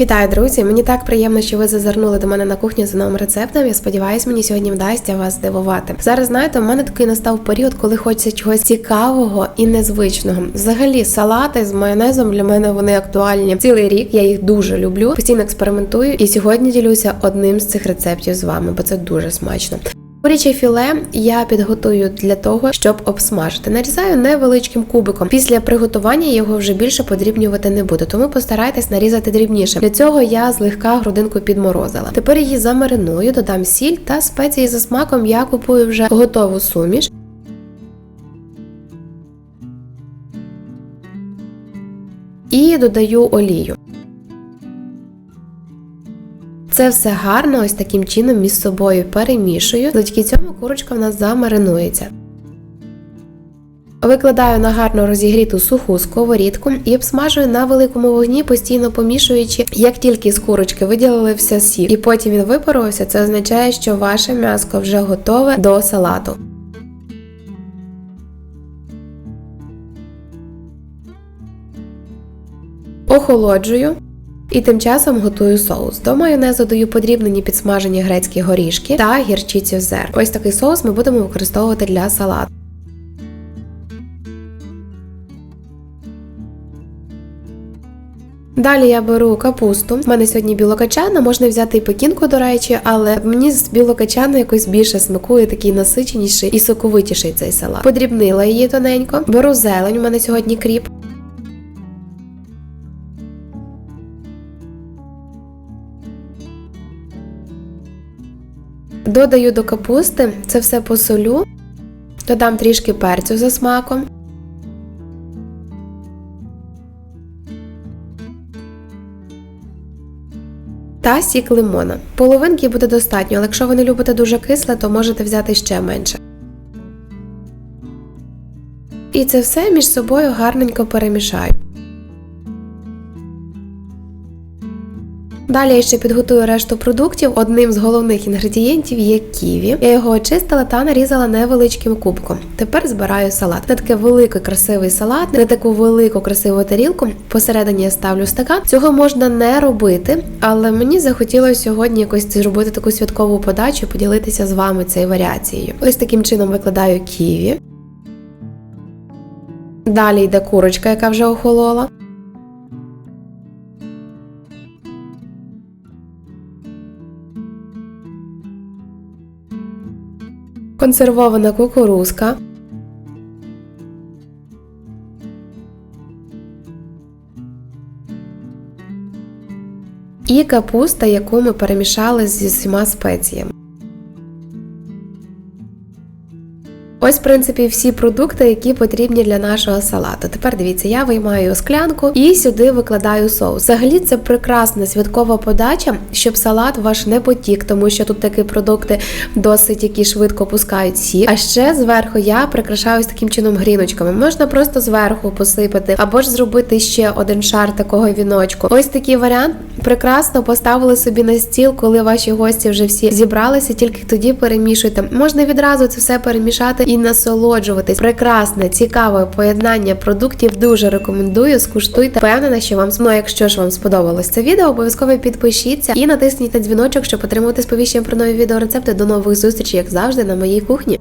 Вітаю, друзі! Мені так приємно, що ви зазирнули до мене на кухню за новим рецептом. Я сподіваюся, мені сьогодні вдасться вас здивувати. Зараз знаєте, у мене такий настав період, коли хочеться чогось цікавого і незвичного. Взагалі, салати з майонезом для мене вони актуальні цілий рік. Я їх дуже люблю, постійно експериментую. І сьогодні ділюся одним з цих рецептів з вами, бо це дуже смачно. Куряче філе я підготую для того, щоб обсмажити. Нарізаю невеличким кубиком. Після приготування його вже більше подрібнювати не буду, тому постарайтесь нарізати дрібніше. Для цього я злегка грудинку підморозила. Тепер її замариную, додам сіль та спеції за смаком. Я купую вже готову суміш. І додаю олію. Це все гарно, ось таким чином між собою перемішую. Завдяки цьому курочка в нас замаринується. Викладаю на гарно розігріту суху сковорідку і обсмажую на великому вогні, постійно помішуючи, як тільки з курочки виділився сік, і потім він випарувався, це означає, що ваше м'яско вже готове до салату. Охолоджую. І тим часом готую соус. До майонезу даю подрібнені підсмажені грецькі горішки та гірчицю зер. Ось такий соус ми будемо використовувати для салату. Далі я беру капусту. У мене сьогодні білокачана, можна взяти і пекінку, до речі, але мені з білокачану якось більше смакує такий насиченіший і соковитіший цей салат. Подрібнила її тоненько. Беру зелень, у мене сьогодні кріп. Додаю до капусти, це все посолю, додам трішки перцю за смаком. Та сік лимона. Половинки буде достатньо, але якщо ви не любите дуже кисле, то можете взяти ще менше. І це все між собою гарненько перемішаю. Далі я ще підготую решту продуктів. Одним з головних інгредієнтів є ківі. Я його очистила та нарізала невеличким кубком. Тепер збираю салат. На такий великий красивий салат, на таку велику красиву тарілку. Посередині я ставлю стакан. Цього можна не робити, але мені захотілося сьогодні якось зробити таку святкову подачу, поділитися з вами цією варіацією. Ось таким чином викладаю ківі. Далі йде курочка, яка вже охолола. Консервована кукурузка, і капуста, яку ми перемішали зі всіма спеціями. Ось, в принципі, всі продукти, які потрібні для нашого салату. Тепер дивіться, я виймаю склянку і сюди викладаю соус. Взагалі це прекрасна святкова подача, щоб салат ваш не потік, тому що тут такі продукти досить які швидко пускають сік. А ще зверху я прикрашаю ось таким чином гріночками. Можна просто зверху посипати, або ж зробити ще один шар такого віночку. Ось такий варіант прекрасно поставили собі на стіл, коли ваші гості вже всі зібралися, тільки тоді перемішуйте. Можна відразу це все перемішати і насолоджуватись. Прекрасне, цікаве поєднання продуктів. Дуже рекомендую. Скуштуйте. Впевнена, що вам Ну, Якщо ж вам сподобалось це відео, обов'язково підпишіться і натисніть на дзвіночок, щоб отримувати сповіщення про нові відеорецепти. До нових зустрічей, як завжди, на моїй кухні.